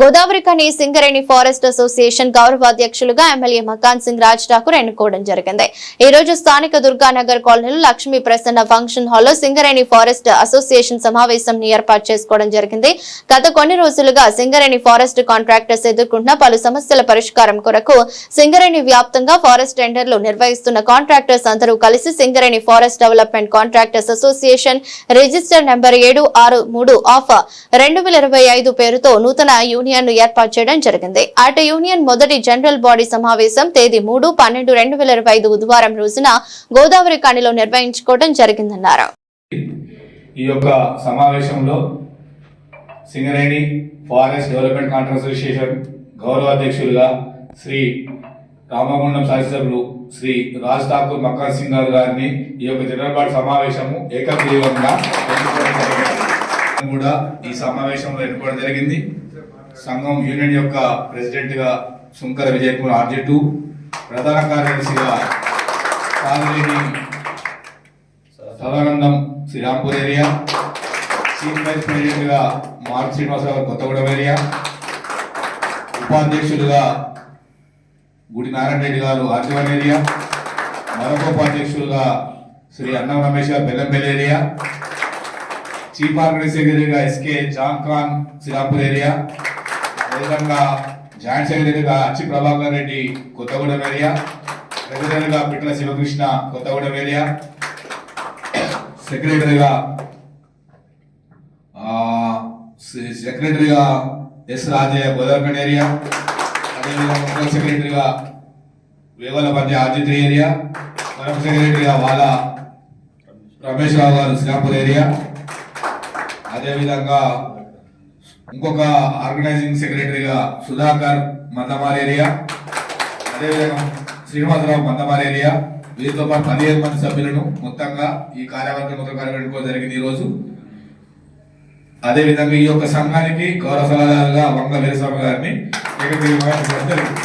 గోదావరి కని Singareni forest association గౌరవ అధ్యక్షులుగా ఎమ్మెల్యే మకాన్ సింగ్ రాజ్ ఠాకూర్ ఎన్నుకోవడం జరిగింది. ఈ రోజు స్థానిక దుర్గానగర్ కాలనీలో లక్ష్మీ ప్రసన్న ఫంక్షన్ హాల్లో సింగరేణి ఫారెస్ట్ అసోసియేషన్ సమావేశం ఏర్పాటు చేసుకోవడం జరిగింది. గత కొన్ని రోజులుగా సింగరేణి ఫారెస్ట్ కాంట్రాక్టర్స్ ఎదుర్కొంటున్న పలు సమస్యల పరిష్కారం కొరకు సింగరేణి వ్యాప్తంగా ఫారెస్ట్ టెండర్లు నిర్వహిస్తున్న కాంట్రాక్టర్స్ అందరూ కలిసి Singareni forest development contractors association register number ఏడు ఆరు మూడు ఆఫ్ రెండు వేల ఇరవై ఐదు పేరుతో నూతన యూనియన్ ను ఏర్పాటు చేయడం జరిగింది. అటు యూనియన్ మొదటి జనరల్ బాడీ సమావేశం తేదీ మూడు పన్నెండు రెండు వేల ఇరవై ఐదు బుధవారం రోజున గోదావరి కాణిలో నిర్వహించుకోవడం జరిగిందన్నారు. ఈ యొక్క సమావేశంలో Singareni forest development contract association గౌరవ అధ్యక్షులుగా శ్రీ రామగుండం శాసనసభ్యులు శ్రీ రాజ్ ఠాకూర్ మక్కర్ సింగ్ గారు గారిని ఈ యొక్క జనరల్ సమావేశము ఏకగ్రీవంగా కూడా ఈ సమావేశంలో ఎన్నుకోవడం జరిగింది. సంఘం యూనియన్ యొక్క ప్రెసిడెంట్గా శంకర విజయ్ కుమార్ ఆర్జే టూ ప్రధాన కార్యదర్శిగా Kamineni Sadanandam Srirampur area chief vice ప్రెసిడెంట్గా మార్క్ శ్రీనివాసరావు కొత్తగూడెం ఏరియా ఉపాధ్యక్షులుగా గుడి నారాయణ రెడ్డి గారు ఆర్జవన్ ఏరియా మరొక ఉపాధ్యక్షులుగా శ్రీ అన్నం రమేష్ గారు బెల్లంపల్లి ఏరియా చీఫ్ ఆర్గనైజ్ సెక్రటరీగా SK John Khan Srirampur area అదేవిధంగా జాయింట్ సెక్రటరీగా అచ్చి ప్రభాకర్ రెడ్డి కొత్తగూడెం ఏరియా ప్రెసిడెంట్గా పిట్ల శివకృష్ణ కొత్తగూడెం ఏరియా సెక్రటరీగా సెక్రటరీగా ఎస్ రాజయ్య గోదావరిఖండ్ ఏరియా అదేవిధంగా ముఖ్య సెక్రటరీగా వేవలపల్లి ఆదిత్య ఏరియా మరొక సెక్రటరీగా వాళ్ళ రమేష్ రావు గారు శ్రీరాంపూర్ ఏరియా అదేవిధంగా ఇంకొక ఆర్గనైజింగ్ సెక్రటరీగా సుధాకర్ మందమార్ ఏరియా. అదేవిధంగా శ్రీనివాసరావు మందమార్ ఏరియా. వీరితో పాటు పదిహేను మంది సభ్యులను మొత్తంగా ఈ కార్యవర్గం మొత్తం కార్యక్రమం జరిగింది ఈరోజు. అదేవిధంగా ఈ యొక్క సంఘానికి గౌరవ సలహాదారుగా వంగ వీరస్వామి గారిని ఏకగ్రీవంగా జరిగింది.